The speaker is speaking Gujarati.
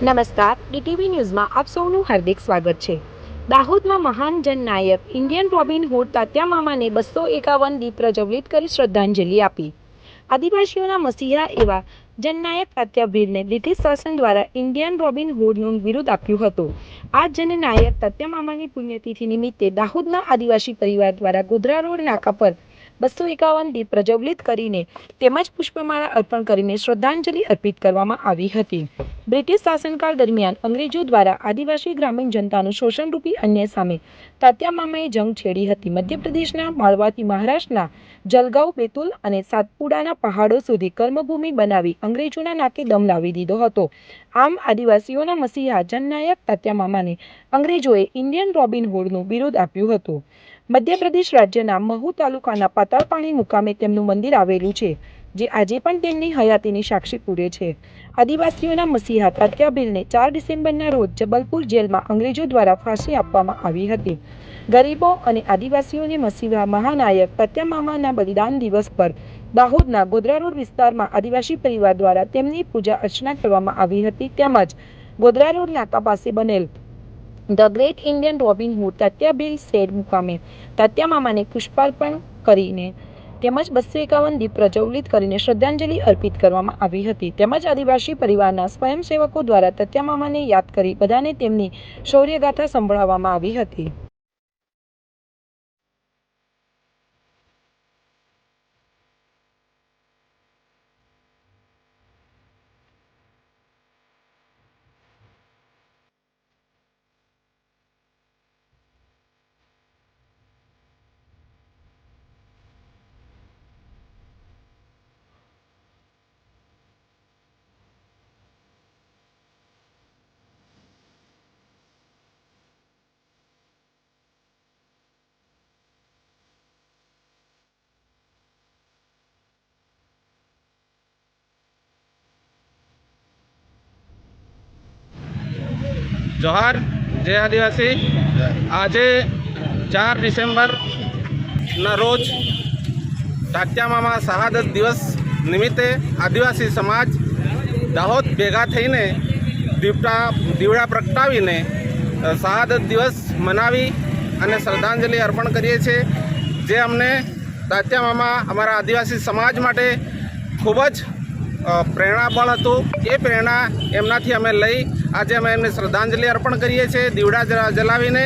નમસ્કાર, ડીટીવી ન્યૂઝમાં આપ સૌનું હાર્દિક સ્વાગત છે. દાહોદમાં મહાન જનનાયક ઇન્ડિયન રોબિન હુડ તાત્યા મામાને બસો એકાવન દીપ પ્રજ્વલિત કરી શ્રદ્ધાંજલિ આપી. આદિવાસીઓના મસીહા એવા જનનાયક તાત્યાભીરને બ્રિટિશ શાસન દ્વારા ઇન્ડિયન રોબિન હુડનું વિરુદ્ધ આપ્યું હતું. આ જનનાયક તાત્યા મામાની પુણ્યતિથિ નિમિત્તે દાહોદના આદિવાસી પરિવાર દ્વારા ગોધરા રોડ નાકા પર બસો એકાવન દીપ પ્રજ્વલિત કરીને તેમજ પુષ્પમાળા અર્પણ કરીને શ્રદ્ધાંજલિ અર્પિત કરવામાં આવી હતી. બ્રિટિશ શાસનકાળ દરમિયાન અંગ્રેજો દ્વારા આદિવાસી ગ્રામીણ જનતાનું શોષણરૂપી અન્યાય સામે તાત્યા મામાએ જંગ છેડી હતી. મધ્યપ્રદેશના માળવાથી મહારાષ્ટ્રના જલગાંવ, બેતુલ અને સાતપુડાના પહાડો સુધી કર્મભૂમિ બનાવી અંગ્રેજોના નાકે દમ લાવી દીધો હતો. આમ આદિવાસીઓના મસીહા જનનાયક તાત્યા મામાને અંગ્રેજોએ ઇન્ડિયન રોબિન હુડનું બિરુદ આપ્યું હતું. મધ્યપ્રદેશ રાજ્યના મહુ તાલુકાના પાતાળપાણી મુકામે તેમનું મંદિર આવેલું છે, જે આજે પણ તેમની હયાતીની સાક્ષી પૂરે છે. આદિવાસીઓના મસીહા તાત્યાભીલને ચાર ડિસેમ્બરના રોજ જબલપુર જેલમાં અંગ્રેજો દ્વારા ફાંસી આપવામાં આવી હતી. ગરીબો અને આદિવાસીઓને મસીહા મહાનાયક તાત્યા બલિદાન દિવસ પર દાહોદના ગોધરા રોડ વિસ્તારમાં આદિવાસી પરિવાર દ્વારા તેમની પૂજા અર્ચના કરવામાં આવી હતી, તેમજ ગોધરા રોડ નાકા પાસે બનેલ the great Indian Robin Hood Tatyabhil sad મુકામે. તાત્યા મામાને પુષ્પાર્પણ કરીને તેમજ બસો એકાવન દીપ પ્રજ્વલિત કરીને શ્રદ્ધાંજલિ અર્પિત કરવામાં આવી હતી. તેમજ આદિવાસી પરિવારના સ્વયંસેવકો દ્વારા તાત્યા મામાને યાદ કરી બધાને તેમની શૌર્યગાથા સંભળાવવામાં આવી હતી. જોહાર, જય આદિવાસી. આજે ચાર ડિસેમ્બરના રોજ તાત્યામામાં શહાદત દિવસ નિમિત્તે આદિવાસી સમાજ દાહોદ ભેગા થઈને દીવડા દીવડા પ્રગટાવીને શહાદત દિવસ મનાવી અને શ્રદ્ધાંજલિ અર્પણ કરીએ છીએ. જે અમને તાત્યા મામા અમારા આદિવાસી સમાજ માટે ખૂબ જ પ્રેરણાબળ હતું. એ પ્રેરણા એમનાથી અમે લઈ આજે અમે એમને શ્રદ્ધાંજલિ અર્પણ કરીએ છીએ દીવડા જલાવીને